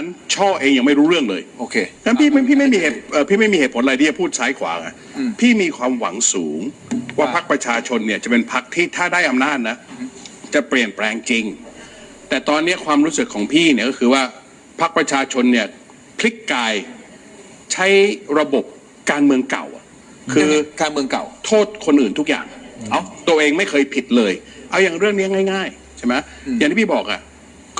นั้นช่อเองยังไม่รู้เรื่องเลยโอเคงั้นพี่ไม่พี่ไม่มีเหตุเอ่อพี่ไม่มีเหตุผลอะไรที่จะพูดซ้ายขวาไงอืมพี่มีความหวังสูงว่าว่าพรรคประชาชนเนี่ยจะเป็นพรรคที่ถ้าได้อำนาจนะ จะเปลี่ยนแปลงจริง แต่ตอนนี้ความรู้สึกของพี่เนี่ยก็คือว่าพรรคประชาชนเนี่ยคลิกกายใช้ระบบการเมืองเก่าอะคือการเมืองเก่า โทษคนอื่นทุกอย่าง เอาตัวเองไม่เคยผิดเลย เอาอย่างเรื่องนี้ง่าย ๆ ใช่ไหมอืมอย่างที่พี่บอกอะ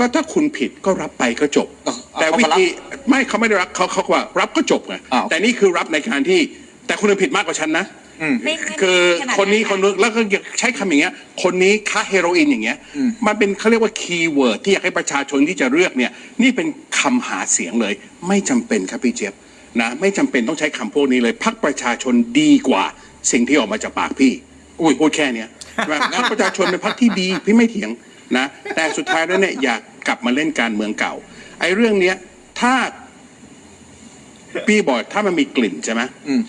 ก็ถ้าคุณผิดก็รับไปก็จบเอาเอาแต่เขาวิมารับธีไม่เขาไม่ได้รับเขาเขาว่ารับก็จบไงอ้าวแต่นี่คือรับในการที่ แต่คุณผิดมากกว่าฉันนะอืมไม่ไม่คือไม่ขนาดคนนี้ะคนนู้นแล้วก็ใช้คำอย่างเงี้ย คนนี้ค้าเฮโรอีนอย่างเงี้ยอืมมันเป็นเขาเรียกว่าคีย์เวิร์ดที่อยากให้ประชาชนที่จะเลือกเนี่ย นี่เป็นคำหาเสียงเลย ไม่จำเป็นครับพี่เจี๊ยบนะ ไม่จำเป็นต้องใช้คำพวกนี้เลยพักประชาชนดีกว่า สิ่งที่ออกมาจากปากพี่อุ้ยพูดแค่เนี้ยใช่ไหมพักประชาชนเป็นพักที่ดีพี่ไม่เถียง นะแต่สุดท้ายแล้วเนี่ยอยากกลับมาเล่นการเมืองเก่าไอ้เรื่องเนี้ยถ้าพี่บอกถ้ามันมีกลิ่นใช่ไหมอืม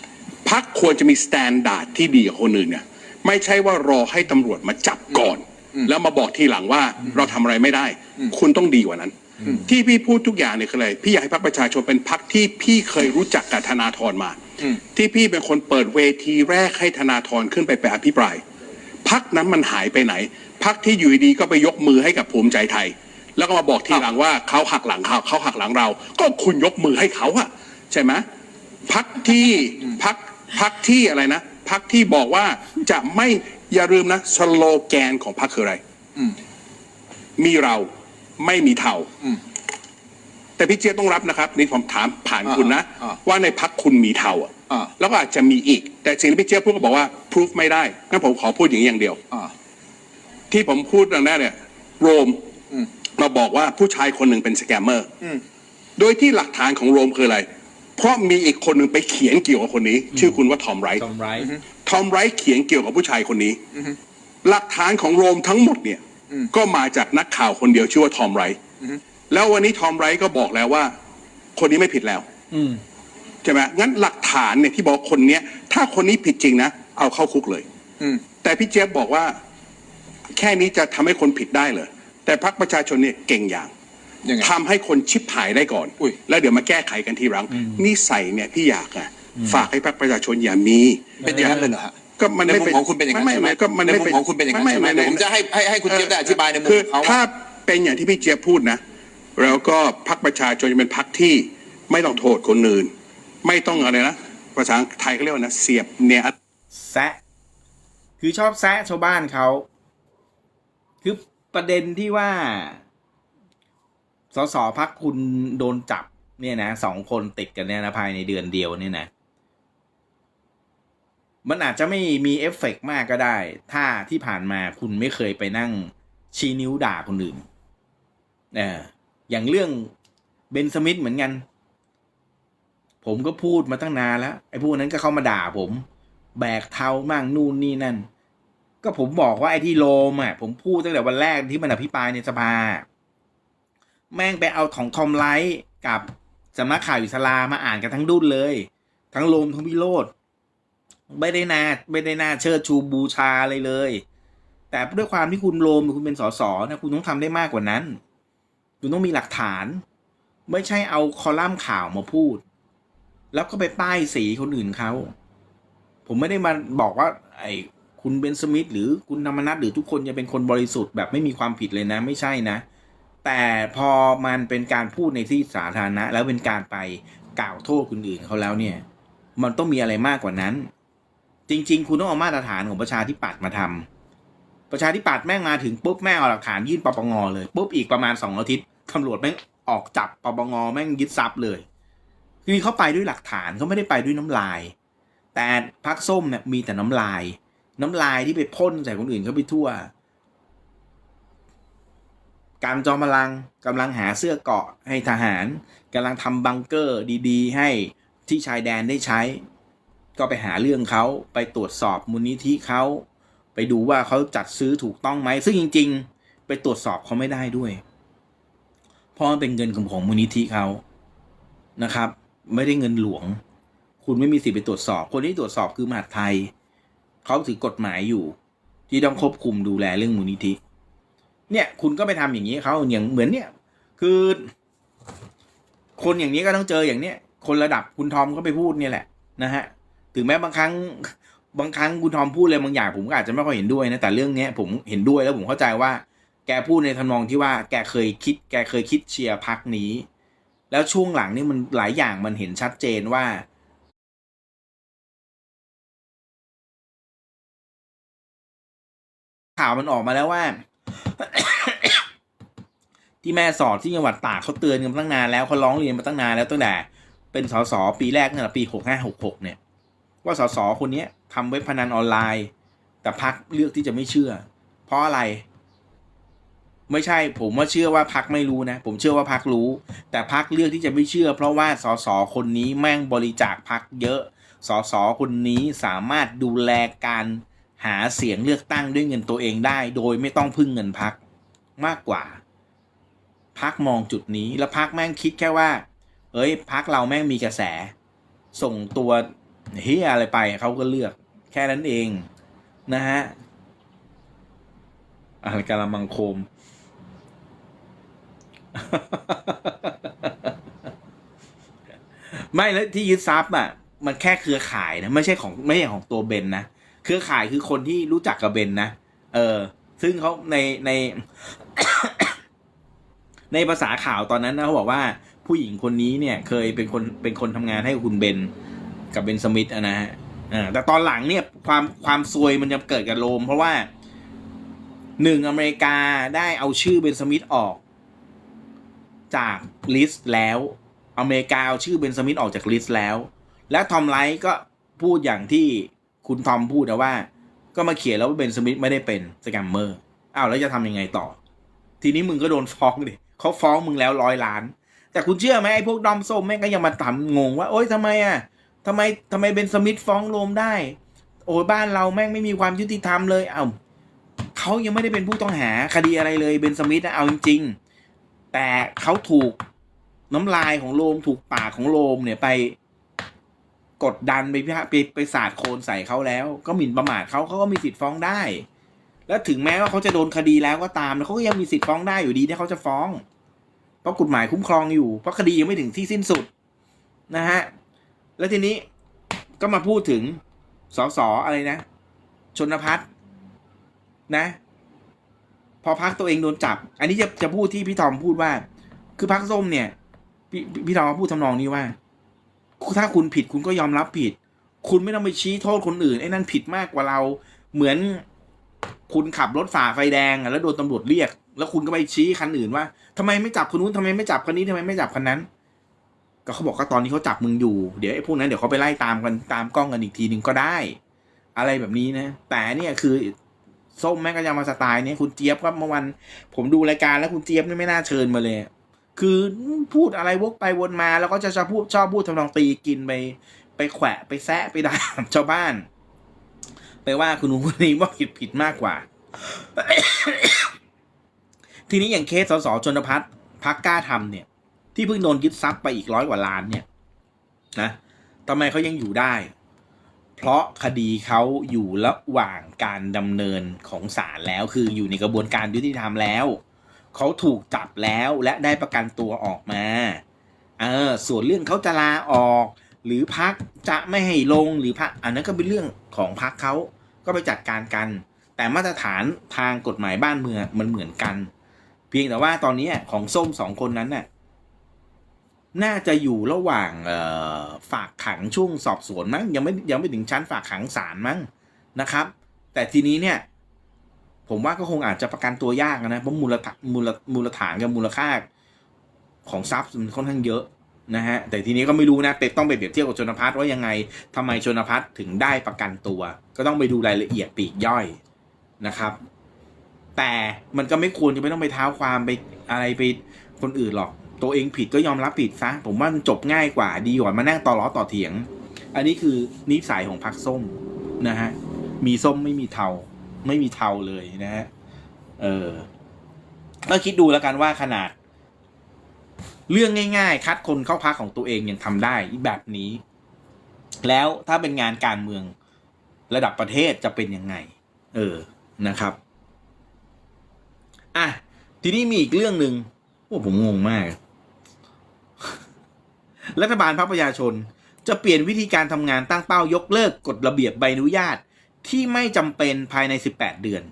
พักควรจะมีสแตนดาร์ดที่ดีกว่าคนอื่นเนี่ยไม่ใช่ว่ารอให้ตำรวจมาจับก่อน แล้วมาบอกทีหลังว่าเราทำอะไรไม่ได้ คุณต้องดีกว่านั้น ที่พี่พูดทุกอย่างเนี่ยคืออะไรพี่อยากให้พรรคประชาชนเป็นพรรคที่พี่เคยรู้จักกับธนาธรมาอืมที่พี่เป็นคนเปิดเวทีแรกให้ธนาธรขึ้นไปไปอภิปราย พักนั้นมันหายไปไหน พักที่อยู่ดีๆก็ไปยกมือให้กับภูมิใจไทย แล้วก็มาบอกทีหลังว่าเขาหักหลังเขาเขาหักหลังเรา ก็คุณยกมือให้เขาอะใช่ไหมพักที่พักพักที่อะไรนะพักที่บอกว่าจะไม่อย่าลืมนะสโลแกนของพักคืออะไรอืมมีเราไม่มีเทาอืมแต่พี่เจี๊ยบต้องรับนะครับ นี่ผมถามผ่านคุณนะอ่าว่าในพักคุณมีเทาอะ อ่าแล้วก็อาจจะมีอีก แต่สิ่งที่พี่เจี๊ยบพูดก็บอกว่าพิสูจไม่ได้งั้นผมขอพูดอย่างนี้อย่างเดียว อ่า ที่ผมพูดตรงนั้นเนี่ยโรมอืม มาบอกว่าผู้ชายคนหนึ่งเป็นสแกมเมอร์อืม โดยที่หลักฐานของโรมคืออะไร เพราะมีอีกคนหนึ่งไปเขียนเกี่ยวกับคนนี้ ชื่อคุณว่าทอมไรท์ทอมไรท์ทอมไรท์เขียนเกี่ยวกับผู้ชายคนนี้ หลักฐานของโรมทั้งหมดเนี่ยอืมก็มาจากนักข่าวคนเดียวชื่อว่าทอมไรท์แล้ววันนี้ทอมไรท์ก็บอกแล้วว่า คนนี้ไม่ผิดแล้ว อืม ใช่ไหมงั้นหลักฐานเนี่ยที่บอกคนเนี้ย ถ้าคนนี้ผิดจริงนะ เอาเข้าคุกเลย อืม แต่พี่เจี๊ยบบอกว่า แค่นี้จะทำให้คนผิดได้เหรอแต่พรรคประชาชนเนี่ยเก่งอย่างยังไง ทำให้คนชิบหายได้ก่อน อุ้ย แล้วเดี๋ยวมาแก้ไขกันทีหลังนิสัยเนี่ยพี่อยากอะฝากให้พรรคประชาชนอย่ามี เป็นอย่างนั้นเลยเหรอฮะก็มันในไม่มุมเป็นของคุณเป็นอย่างนั้นไม่ใช่ไหมไม่ก็มันในไม่มุมเป็นของคุณเป็นอย่างนั้นไม่ใช่ไหมไม่เดี๋ยวผมจะให้ให้ให้คุณเจี๊ยบได้อธิบายในมุมคือของเขาถ้าเป็นอย่างที่พี่เจี๊ยบพูดนะ แล้วก็พรรคประชาชนจะเป็นพรรคที่ไม่ต้องโทษคนอื่น ไม่ต้องอะไรนะภาษาไทยเขาเรียกว่านะเสียบเนี่ยแซะคือชอบแซะชาวบ้านเขาคือประเด็นที่ว่าสสพักคุณโดนจับ เนี่ยนะสองคนติดกันเนี่ยนะภายในเดือนเดียวเนี่ยนะมันอาจจะไม่มีเอฟเฟกต์มากก็ได้ ถ้าที่ผ่านมาคุณไม่เคยไปนั่งชี้นิ้วด่าคนอื่นเอออย่างเรื่องเบนสมิธเหมือนกัน ผมก็พูดมาตั้งนานแล้ว ไอ้พวกนั้นก็เข้ามาด่าผม แบกเท้ามั่งนู่นนี่นั่น ก็ผมบอกว่าไอ้ที่โลมอะ ผมพูดตั้งแต่วันแรกที่มันอภิปรายในสภา แม่งไปเอาของทอมไลท์กับสำนักข่าวอิสลามาอ่านกันทั้งดุนเลย ทั้งโลมทั้งพิโรธไม่ได้นาไม่ได้นาเชิดชูบูชาอะไรเลย แต่ด้วยความที่คุณโลมคุณเป็นสสนะคุณต้องทำได้มากกว่านั้น คุณต้องมีหลักฐาน ไม่ใช่เอาคอลัมน์ข่าวมาพูด แล้วก็ไปป้ายสีคนอื่นเขา ผมไม่ได้มาบอกว่า ไอ้คุณเบนสมิธหรือคุณธรรมนัทหรือทุกคนจะเป็นคนบริสุทธิ์แบบไม่มีความผิดเลยนะ ไม่ใช่นะ แต่พอมันเป็นการพูดในที่สาธารณะ แล้วเป็นการไปกล่าวโทษคนอื่นเขาแล้วเนี่ย มันต้องมีอะไรมากกว่านั้น จริง ๆ คุณต้องเอามาตรฐานของประชาธิปัตย์มาทำประชาธิปัตย์แม่งมาถึงปุ๊บแม่งเอาหลักฐานยื่นปปงเลยปุ๊บอีกประมาณสองอาทิตย์ตำรวจแม่งออกจับปปงแม่งยึดทรัพย์เลย คือเขาไปด้วยหลักฐานเขาไม่ได้ไปด้วยน้ำลาย แต่พักส้มเนี่ยมีแต่น้ำลาย น้ำลายที่ไปพ่นใส่คนอื่นเขาไปทั่ว การจอมพลังกำลังหาเสื้อเกาะให้ทหารกำลังทำบังเกอร์ดีๆ ให้ที่ชายแดนได้ใช้ ก็ไปหาเรื่องเขาไปตรวจสอบมูลนิธิเขาไปดูว่าเขาจัดซื้อถูกต้องไหมซึ่งจริง ๆ ไปตรวจสอบเขาไม่ได้ด้วย เพราะมันเป็นเงินของของมูลนิธิเขานะครับ ไม่ได้เงินหลวง คุณไม่มีสิทธิ์ไปตรวจสอบ คนที่ตรวจสอบคือมหาดไทย เขาถือกฎหมายอยู่ ที่ต้องควบคุมดูแลเรื่องมูลนิธิ เนี่ย คุณก็ไปทำอย่างนี้เขาอย่างเหมือนเนี่ย คือ คนอย่างนี้ก็ต้องเจออย่างเนี้ย คนระดับคุณทอมก็ไปพูดเนี่ยแหละนะฮะ ถึงแม้บางครั้งบางครั้งคุณทอมพูดอะไรบางอย่างผมก็อาจจะไม่ค่อยเห็นด้วยนะแต่เรื่องเนี้ย ผมเห็นด้วยแล้วผมเข้าใจว่า แกพูดในทำนองที่ว่า แกเคยคิด แกเคยคิดเชียร์พักนี้ แล้วช่วงหลังนี่มันหลายอย่างมันเห็นชัดเจนว่าข่าวมันออกมาแล้วว่า ที่แม่สอดที่จังหวัดตากเขาเตือนกันตั้งนานแล้วเขาร้องเรียนมาตั้งนานแล้วตั้งแต่เป็นสสปีแรกนั่นแหละปีหกห้าหกหกเนี่ย ว่าสสคนนี้ทำเว็บพนันออนไลน์ แต่พักเลือกที่จะไม่เชื่อ เพราะอะไร ไม่ใช่ผมว่าเชื่อว่าพักไม่รู้นะ ผมเชื่อว่าพักรู้ แต่พักเลือกที่จะไม่เชื่อ เพราะว่าสสคนนี้แม่งบริจาคพักเยอะสสคนนี้สามารถดูแลการหาเสียงเลือกตั้งด้วยเงินตัวเองได้ โดยไม่ต้องพึ่งเงินพักมากกว่า พักมองจุดนี้แล้วพักแม่งคิดแค่ว่า เอ้ยพักเราแม่งมีกระแส ส่งตัวเฮียอะไรไปเขาก็เลือกแค่นั้นเองนะฮะอะไรกาลมังโคม ไม่แล้วที่ยึดทรัพย์อะ มันแค่เครือข่ายนะ ไม่ใช่ของไม่ใช่ของตัวเบนนะเครือข่ายคือคนที่รู้จักกับเบนนะเออ ซึ่งเขาในใน ในภาษาข่าวตอนนั้นนะเขาบอกว่า ผู้หญิงคนนี้เนี่ย เคยเป็นคนเป็นคนทำงานให้คุณเบนกับเบนสมิธอะนะฮะอ่าแต่ตอนหลังเนี่ยความความซวยมันจะเกิดกับโรม เพราะว่าหนึ่งอเมริกาได้เอาชื่อเบนสมิธออก จากลิสต์แล้ว อเมริกาเอาชื่อเบนสมิธออกจากลิสต์แล้ว และทอมไลท์ก็พูดอย่างที่คุณทอมพูดนะว่า ก็มาเขียนแล้วว่าเบนสมิธไม่ได้เป็นสแกมเมอร์อ้าวแล้วจะทำยังไงต่อ ทีนี้มึงก็โดนฟ้องดิเขาฟ้องมึงแล้วร้อยล้าน แต่คุณเชื่อไหมไอ้พวกดอมส้มแม่งก็ยังมาถามงงว่า โอ๊ยทำไมอะทำไมทำไมเบนสมิธฟ้องโรมได้ โอ้ยบ้านเราแม่งไม่มีความยุติธรรมเลยเอ้าเขายังไม่ได้เป็นผู้ต้องหาคดีอะไรเลยเบนสมิธนะเอาจริงๆ แต่เขาถูกน้ำลายของโรมถูกปากของโรมเนี่ยไปกดดันไปพิพาไปไปสาดโคลนใส่เขาแล้ว ก็หมิ่นประมาทเขาเขาก็มีสิทธิ์ฟ้องได้ แล้วถึงแม้ว่าเขาจะโดนคดีแล้วก็ตามแล้วเขาก็ยังมีสิทธิ์ฟ้องได้อยู่ดีที่เขาจะฟ้อง เพราะกฎหมายคุ้มครองอยู่ เพราะคดียังไม่ถึงที่สิ้นสุดนะฮะแล้วทีนี้ก็มาพูดถึงสสอะไรนะ ชนพัฒน์นะ พอพักตัวเองโดนจับ อันนี้จะจะพูดที่พี่ทอมพูดว่า คือพักส้มเนี่ย พี่พี่ทอมพูดทำนองนี้ว่า ถ้าคุณผิดคุณก็ยอมรับผิด คุณไม่ต้องไปชี้โทษคนอื่นไอ้นั่นผิดมากกว่าเราเหมือนคุณขับรถฝ่าไฟแดงแล้วโดนตำรวจเรียก แล้วคุณก็ไปชี้คันอื่นว่าทำไมไม่จับคนนู้นทำไมไม่จับคนนี้ทำไมไม่จับคนนั้น ก็เขาบอกก็ตอนนี้เขาจับมึงอยู่เดี๋ยวไอ้พวกนั้นเดี๋ยวเขาไปไล่ตามกันตามกล้องกันอีกทีหนึ่งก็ได้ อะไรแบบนี้นะ แต่เนี่ยคือ ส้มแม่งก็ยังมาสไตล์นี้คุณเจี๊ยบก็เมื่อวันผมดูรายการแล้วคุณเจี๊ยบนี่ไม่น่าเชิญมาเลย คือพูดอะไรวกไปวนมา แล้วก็จะชอบพูดชอบพูดทำนองตีกินไป ไปแขวะไปแซะไปด่าชาวบ้าน ไปว่าคุณหนูคนนี้ว่าผิดผิดมากกว่า ทีนี้อย่างเคสสสชนพัฒน์พักกล้าทำเนี่ย ที่เพิ่งโดนยึดทรัพย์ไปอีกร้อยกว่าล้านเนี่ย นะทำไมเขายังอยู่ได้ เพราะคดีเขาอยู่ระหว่างการดำเนินของศาลแล้ว คืออยู่ในกระบวนการยุติธรรมแล้ว เขาถูกจับแล้วและได้ประกันตัวออกมาเออส่วนเรื่องเขาจะลาออก หรือพักจะไม่ให้ลงหรือพักอันนั้นก็เป็นเรื่องของพักเขาก็ไปจัดการกัน แต่มาตรฐานทางกฎหมายบ้านเมืองมันเหมือนกัน เพียงแต่ว่าตอนนี้ของส้มสองคนนั้นน่ะ น่าจะอยู่ระหว่างฝากขังช่วงสอบสวนมั้งยังไม่ยังไม่ถึงชั้นฝากขังศาลมั้งนะครับ แต่ทีนี้เนี่ย ผมว่าก็คงอาจจะประกันตัวยากนะเพราะมูลมูลมูลฐานกับมูลค่าของทรัพย์มันค่อนข้างเยอะนะฮะแต่ทีนี้ก็ไม่รู้นะเป็ต้องไปเปรียบเทียบกับชนพัฒน์ว่ายังไงทำไมชนพัฒน์ถึงได้ประกันตัว ก็ต้องไปดูรายละเอียดปีกย่อยนะครับ แต่มันก็ไม่ควรจะไม่ต้องไปเท้าความไปอะไรไปคนอื่นหรอก ตัวเองผิดก็ยอมรับผิดซะ ผมว่ามันจบง่ายกว่าดีกว่ามานั่งต่อล้อต่อเถียง อันนี้คือนิสัยของพรรคส้มนะฮะ มีส้มไม่มีเทา ไม่มีเทาเลยนะฮะ เออก็คิดดูแล้วกันว่าขนาด เรื่องง่ายๆ คัดคนเข้าพักของตัวเองยังทำได้แบบนี้ แล้วถ้าเป็นงานการเมืองระดับประเทศจะเป็นยังไง เออนะครับอะทีนี้มีอีกเรื่องหนึ่งว่าผมงงมาก รัฐบาลพรรคประชาชน จะเปลี่ยนวิธีการทำงานตั้งเป้ายกเลิกกฎระเบียบใบอนุญาตที่ไม่จำเป็นภายใน 18 เดือน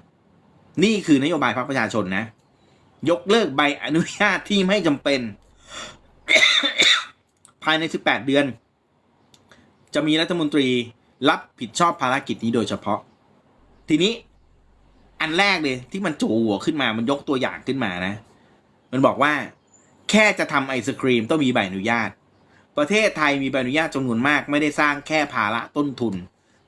นี่คือนโยบายพรรคประชาชนนะ ยกเลิกใบอนุญาตที่ไม่จำเป็น ภายใน 18 เดือน จะมีรัฐมนตรีรับผิดชอบภารกิจนี้โดยเฉพาะ ทีนี้อันแรกเลยที่มันจูหัวขึ้นมา มันยกตัวอย่างขึ้นมานะ มันบอกว่า แค่จะทำไอศครีมต้องมีใบอนุญาต ประเทศไทยมีใบอนุญาตจำนวนมาก ไม่ได้สร้างแค่ภาระต้นทุน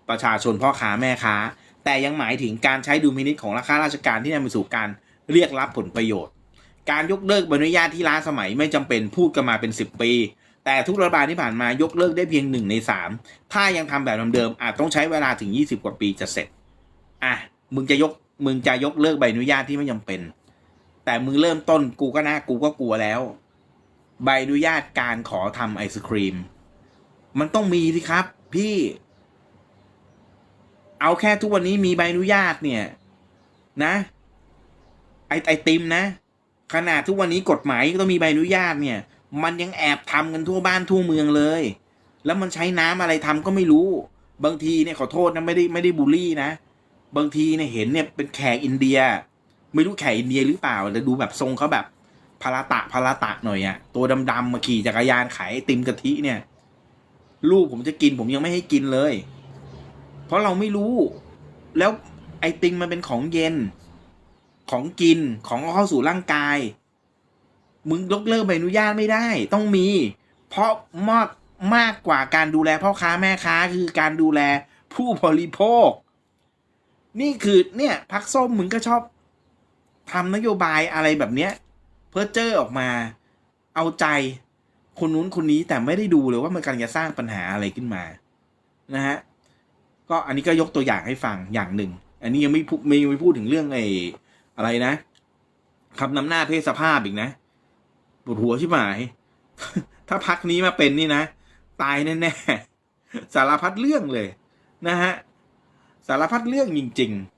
ประชาชนพ่อค้าแม่ค้า แต่ยังหมายถึงการใช้ดุลพินิจของราชการาชการที่นำไปสู่การเรียกรับผลประโยชน์ การยกเลิกใบอนุญาตที่ล้าสมัยไม่จำเป็นพูดกันมาเป็น 10 ปี แต่ทุกรัฐบาลที่ผ่านมายกเลิกได้เพียงหนึ่งในสามถ้ายังทำแบบเดิมๆอาจต้องใช้เวลาถึง 20 กว่าปีจะเสร็จอะมึงจะยกมึงจะยกเลิกใบอนุญาตที่ไม่จำเป็น แต่มึงเริ่มต้นกูก็น่ากูก็กลัวแล้ว ใบอนุญาตการขอทำไอศครีม มันต้องมีสิครับ พี่ เอาแค่ทุกวันนี้มีใบอนุญาตเนี่ย นะ ไอไอติมนะ ขนาดทุกวันนี้กฎหมายก็ต้องมีใบอนุญาตเนี่ย มันยังแอบทำกันทั่วบ้านทั่วเมืองเลย แล้วมันใช้น้ำอะไรทำก็ไม่รู้ บางทีเนี่ยขอโทษนะไม่ได้ไม่ได้บูลลี่นะ บางทีเนี่ยเห็นเนี่ยเป็นแขกอินเดีย ไม่รู้แขกอินเดียหรือเปล่าแต่ดูแบบทรงเขาแบบ พาราตะพาราตะหน่อยอะตัวดำๆมาขี่จักรยานขายติมกะทิเนี่ย ลูกผมจะกินผมยังไม่ให้กินเลย เพราะเราไม่รู้ แล้วไอติมมันเป็นของเย็น ของกินของเอาเข้าสู่ร่างกาย มึงยกเลิกใบอนุญาตไม่ได้ ต้องมี เพราะมากมากกว่าการดูแลพ่อค้าแม่ค้าคือการดูแลผู้บริโภค นี่คือเนี่ยพักส้มมึงก็ชอบทำนโยบายอะไรแบบเนี้ย เพื่อเจอออกมาเอาใจคนนู้นคนนี้แต่ไม่ได้ดูเลยว่ามันกำลังจะสร้างปัญหาอะไรขึ้นมานะฮะก็อันนี้ก็ยกตัวอย่างให้ฟังอย่างหนึ่ง อันนี้ยังไม่พูดไม่ไม่พูดถึงเรื่องไอ้อะไรนะคำนำหน้าเพศสภาพอีกนะปวดหัวชิบหาย ถ้าพักนี้มาเป็นนี่นะ ตายแน่ๆสารพัดเรื่องเลยนะฮะสารพัดเรื่องจริงๆ